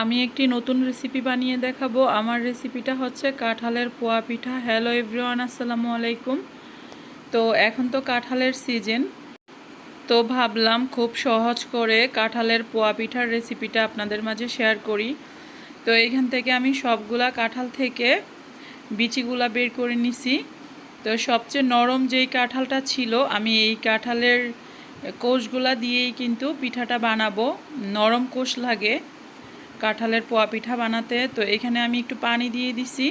আমি একটি নতুন রেসিপি বানিয়ে দেখাবো। আমার রেসিপিটা হচ্ছে কাঁঠালের পোয়া পিঠা। হ্যালো এভরিওয়ান আসসালামু আলাইকুম। তো এখন তো কাঁঠালের সিজন তো ভাবলাম খুব সহজ করে কাঁঠালের পোয়া পিঠার রেসিপিটা আপনাদের মাঝে শেয়ার করি। তো এখান থেকে আমি সবগুলা কাঁঠাল থেকে বিচিগুলা বের করে নিছি। তো সবচেয়ে নরম যেই কাঁঠালটা ছিল, আমি এই কাঁঠালের কোষগুলা দিয়েই কিন্তু পিঠাটা বানাবো। নরম কোষ লাগে। কাঁঠালের পোয়া পিঠা বানাতে। তো এখানে আমি একটু পানি দিয়ে দিছি।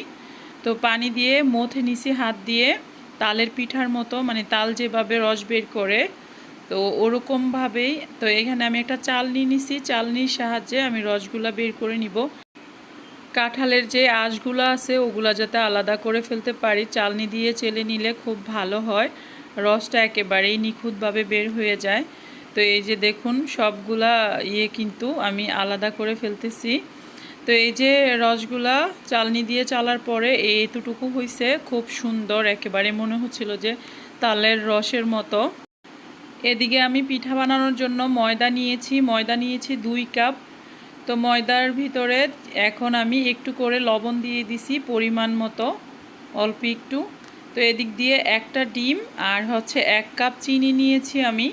তো পানি দিয়ে মথে নিছি হাত দিয়ে। তালের পিঠার মতো মানে তাল যেভাবে রস বের করে, তো ওরকমভাবেই। তো এখানে আমি একটা চালনি নিছি। চালনির সাহায্যে আমি রসগুলা বের করে নিব। কাঁঠালের যে আঁশগুলো আছে, ওগুলা যাতে আলাদা করে ফেলতে পারি। চালনি দিয়ে চেলে নিলে খুব ভালো হয়। রসটা একেবারেই নিখুঁতভাবে বের হয়ে যায়। তো এই যে দেখুন, সবগুলা ইয়ে কিন্তু আমি আলাদা করে ফেলতেছি। তো এই যে রসগুলা চালনি দিয়ে চালার পরে এইটুকু হয়েছে খুব সুন্দর একেবারে মনে হচ্ছিল যে তালের রসের মতো। এদিকে আমি পিঠা বানানোর জন্য ময়দা নিয়েছি ময়দা নিয়েছি দুই কাপ। তো ময়দার ভিতরে এখন আমি একটু করে লবণ দিয়ে দিছি পরিমাণ মতো, অল্প একটু। তো এদিক দিয়ে একটা ডিম আর হচ্ছে এক কাপ চিনি নিয়েছি আমি।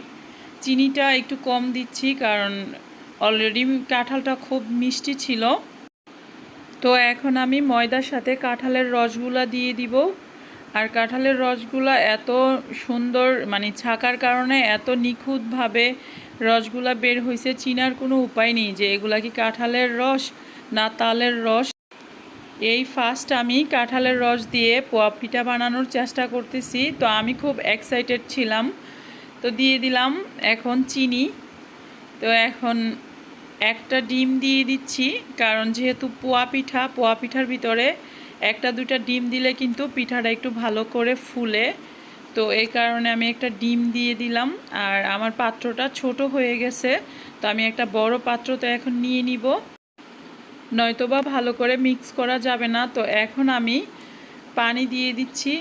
চিনিটা একটু কম দিচ্ছি কারণ অলরেডি কাঁঠালটা খুব মিষ্টি ছিল। তো এখন আমি ময়দার সাথে কাঁঠালের রসগুলা দিয়ে দিব। আর কাঁঠালের রসগুলা এত সুন্দর মানে ছাকার কারণে এত নিখুঁতভাবে রসগুলা বের হয়েছে চিনার কোনো উপায় নেই যে এগুলা কি কাঁঠালের রস না তালের রস। এই ফার্স্ট আমি কাঁঠালের রস দিয়ে পোয়া পিঠা বানানোর চেষ্টা করতেছি। তো আমি খুব এক্সাইটেড ছিলাম। তো দিয়ে দিলাম এখন চিনি। তো এখন একটা ডিম দিয়ে দিচ্ছি, কারণ যেহেতু পোয়া পিঠা, পোয়া পিঠার ভিতরে একটা দুইটা ডিম দিলে কিন্তু পিঠাটা একটু ভালো করে ফুলে। তো এই কারণে আমি একটা ডিম দিয়ে দিলাম, আর আমার পাত্রটা ছোট হয়ে গেছে, তো আমি একটা বড় পাত্র তো এখন নিয়ে নিব। নয়তোবা ভালো করে মিক্স করা যাবে না, তো এখন আমি পানি দিয়ে দিচ্ছি।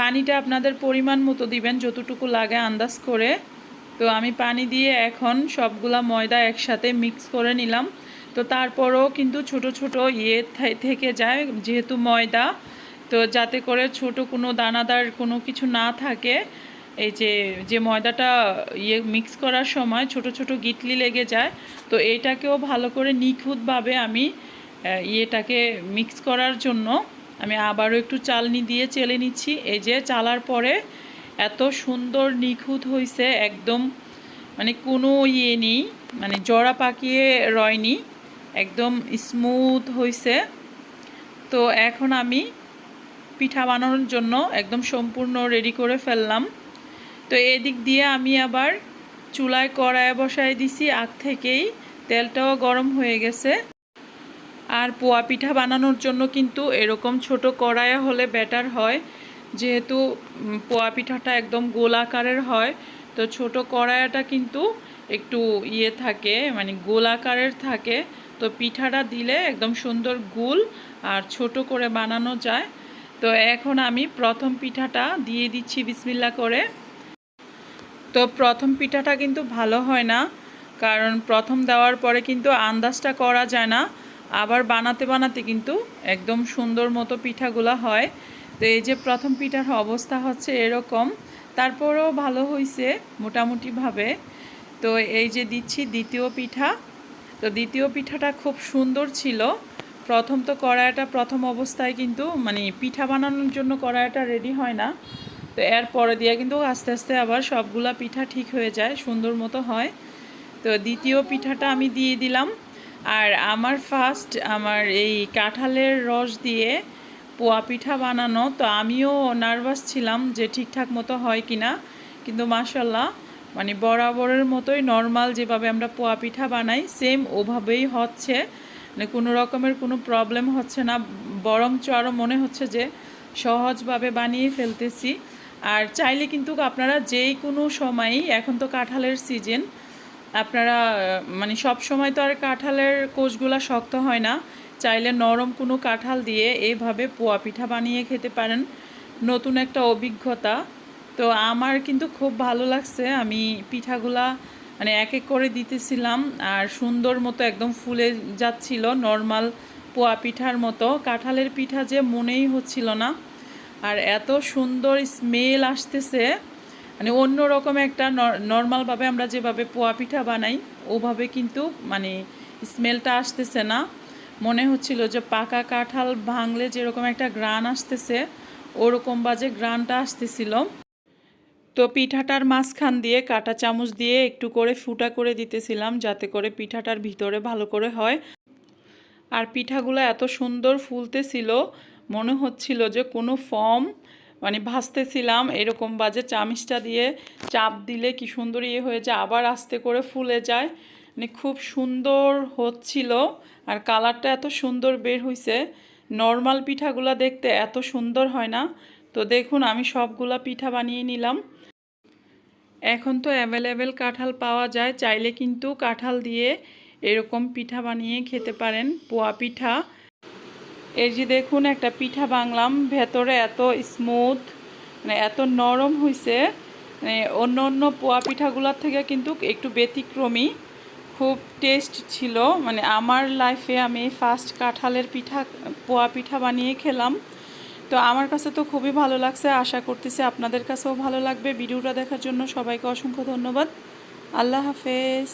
পানিটা আপনাদের পরিমাণ মতো দিবেন, যতটুকু লাগে আন্দাজ করে। তো আমি পানি দিয়ে এখন সবগুলা ময়দা একসাথে মিক্স করে নিলাম। তো তারপরও কিন্তু ছোট ছোট ইয়ে থেকে যায়, যেহেতু ময়দা। তো যাতে করে ছোট কোনো দানাদার কোনো কিছু না থাকে, এই যে যে ময়দাটা ইয়ে মিক্স করার সময় ছোট ছোট গিটলি লেগে যায়, তো এইটাকেও ভালো করে নিখুঁতভাবে আমি ইয়েটাকে মিক্স করার জন্য আমি আবারও একটু চালনি দিয়ে চেলে নিচ্ছি। এই যে চালার পরে এত সুন্দর নিখুঁত হয়েছে একদম মানে কোনো ইয়ে নেই মানে জড়া পাকিয়ে রয়নি, একদম স্মুথ হয়েছে তো এখন আমি পিঠা বানানোর জন্য একদম সম্পূর্ণ রেডি করে ফেললাম। তো এদিক দিয়ে আমি আবার চুলায় কড়ায় বসায় দিছি, আগ থেকেই তেলটাও গরম হয়ে গেছে। আর পোয়া পিঠা বানানোর জন্য কিন্তু এরকম ছোট কড়াইয়া হলে বেটার হয়। যেহেতু পোয়া পিঠাটা একদম গোল আকারের হয়, তো ছোট কড়াইয়াটা কিন্তু একটু ইয়ে থাকে মানে গোল আকারের থাকে। তো পিঠাটা দিলে একদম সুন্দর গুল আর ছোট করে বানানো যায়। তো এখন আমি প্রথম পিঠাটা দিয়ে দিচ্ছি বিসমিল্লা করে। তো প্রথম পিঠাটা কিন্তু ভালো হয় না, কারণ প্রথম দেওয়ার পরে কিন্তু আন্দাজটা করা যায় না। আবার বানাতে বানাতে কিন্তু একদম সুন্দর মতো পিঠাগুলা হয়। তো এই যে প্রথম পিঠার অবস্থা হচ্ছে এরকম। তারপরেও ভালো হয়েছে মোটামুটিভাবে। তো এই যে দিচ্ছি দ্বিতীয় পিঠা। তো দ্বিতীয় পিঠাটা খুব সুন্দর ছিল। প্রথম তো কড়াইটা প্রথম অবস্থায় কিন্তু মানে পিঠা বানানোর জন্য কড়াইটা রেডি হয় না। তো এর পরে দিয়ে কিন্তু আস্তে আস্তে আবার সবগুলা পিঠা ঠিক হয়ে যায়, সুন্দর মতো হয়। তো দ্বিতীয় পিঠাটা আমি দিয়ে দিলাম। আর আমার ফার্স্ট আমার এই কাঁঠালের রস দিয়ে পোয়া পিঠা বানানো, তো আমিও নার্ভাস ছিলাম যে ঠিকঠাক মতো হয় কি না কিন্তু মাসাল্লাহ মানে বরাবরের মতোই নর্মাল যেভাবে আমরা পোয়া পিঠা বানাই সেম ওভাবেই হচ্ছে। মানে কোনো রকমের কোনো প্রবলেম হচ্ছে না, বরঞ্চ আরও মনে হচ্ছে যে সহজভাবে বানিয়ে ফেলতেছি। আর চাইলে কিন্তু আপনারা যেই কোনো সময়ই, এখন তো কাঁঠালের সিজন আপনারা মানে সব সময় তো আর কাঁঠালের কোষগুলা শক্ত হয় না। চাইলে নরম কোনো কাঁঠাল দিয়ে এইভাবে পোয়া পিঠা বানিয়ে খেতে পারেন। নতুন একটা অভিজ্ঞতা। তো আমার কিন্তু খুব ভালো লাগছে। আমি পিঠাগুলা মানে এক এক করে দিতেছিলাম। আর সুন্দর মতো একদম ফুলে যাচ্ছিল, নর্মাল পোয়া পিঠার মতো। কাঁঠালের পিঠা যে মনেই হচ্ছিল না। আর এত সুন্দর স্মেল আসতেছে। মানে অন্যরকম একটা নর্মালভাবে আমরা যেভাবে পোয়া পিঠা বানাই, ওভাবে কিন্তু মানে স্মেলটা আসতেছে না। মনে হচ্ছিল যে পাকা কাঁঠাল ভাঙলে যেরকম একটা গ্রান আসতেছে, ওরকম বাজে গ্রানটা আসতেছিল। তো পিঠাটার মাঝখান দিয়ে কাটা চামচ দিয়ে একটু করে ফুটা করে দিতেছিলাম যাতে করে পিঠাটার ভিতরে ভালো করে হয়। আর পিঠাগুলো এত সুন্দর ফুলতেছিল, মনে হচ্ছিল যে কোনো ফর্ম মানে ভাজতেছিলাম এরকম বাজে চামিচটা দিয়ে, চাপ দিলে কি সুন্দর ইয়ে হয়ে যায়, আবার আস্তে করে ফুলে যায়। মানে খুব সুন্দর হচ্ছিল আর কালারটা এত সুন্দর বের হয়েছে নর্মাল পিঠাগুলো দেখতে এত সুন্দর হয় না। তো দেখুন, আমি সবগুলা পিঠা বানিয়ে নিলাম। এখন তো অ্যাভেলেবেল কাঁঠাল পাওয়া যায়, চাইলে কিন্তু কাঁঠাল দিয়ে এরকম পিঠা বানিয়ে খেতে পারেন, পোয়া পিঠা। এই যে দেখুন, একটা পিঠা বাংলাম ভেতরে এত স্মুথ মানে এত নরম হয়েছে মানে অন্য অন্য পোয়া পিঠাগুলোর থেকে কিন্তু একটু ব্যতিক্রমী, খুব টেস্ট ছিল। মানে আমার লাইফে আমি ফার্স্ট কাঁঠালের পিঠা, পোয়া পিঠা বানিয়ে খেলাম। তো আমার কাছে তো খুবই ভালো লাগছে, আশা করতেছি আপনাদের কাছেও ভালো লাগবে। ভিডিওটা দেখার জন্য সবাইকে অসংখ্য ধন্যবাদ। আল্লাহ হাফেজ।